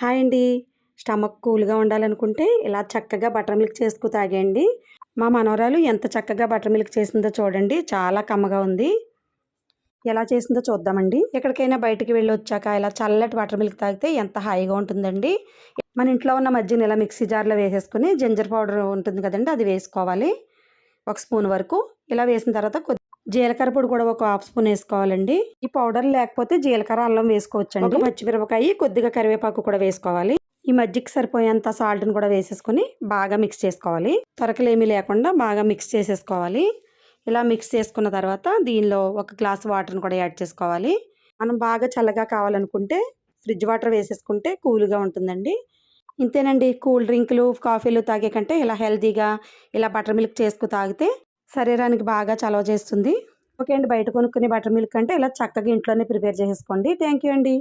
Hi అండి. Stomach కూల్గా ఉండాలనుకుంటే ఇలా చక్కగా బటర్ మిల్క్ చేసుకు తాగేయండి. మా మనవరాలు ఎంత చక్కగా బటర్ మిల్క్ చేసిందో చూడండి. చాలా కమ్మగా ఉంది. ఎలా చేసిందో చూద్దామండి. ఎక్కడికైనా బయటికి వెళ్ళి వచ్చాక ఇలా చల్లటి బటర్ మిల్క్ తాగితే ఎంత హాయిగా ఉంటుందండి. మన ఇంట్లో ఉన్న మధ్యన ఇలా మిక్సీ జార్లో వేసేసుకుని జింజర్ పౌడర్ ఉంటుంది కదండి అది వేసుకోవాలి. ఒక స్పూన్ వరకు. ఇలా వేసిన తర్వాత కొద్ది జీలకర్ర పొడి కూడా ఒక హాఫ్ స్పూన్ వేసుకోవాలండి. ఈ పౌడర్ లేకపోతే జీలకర్ర అల్లం వేసుకోవచ్చండి. ఒక పచ్చిమిరపకాయ కొద్దిగా కరివేపాకు కూడా వేసుకోవాలి. ఈ మజ్జికి సరిపోయేంత సాల్ట్ని కూడా వేసేసుకొని బాగా మిక్స్ చేసుకోవాలి. తొరకలేమీ లేకుండా బాగా మిక్స్ చేసేసుకోవాలి. ఇలా మిక్స్ చేసుకున్న తర్వాత దీనిలో ఒక గ్లాస్ వాటర్ని కూడా యాడ్ చేసుకోవాలి. మనం బాగా చల్లగా కావాలనుకుంటే ఫ్రిడ్జ్ వాటర్ వేసేసుకుంటే కూల్గా ఉంటుందండి. ఇంతేనండి కూల్ డ్రింకులు కాఫీలు తాగే కంటే ఇలా హెల్తీగా ఇలా బటర్ మిల్క్ చేసుకు తాగితే శరీరానికి బాగా చలవ చేస్తుంది. ఓకే అండి బయట కొనుక్కునే బటర్ మిల్క్ అంటే ఇలా చక్కగా ఇంట్లోనే ప్రిపేర్ చేసేసుకోండి. థ్యాంక్ యూ అండి.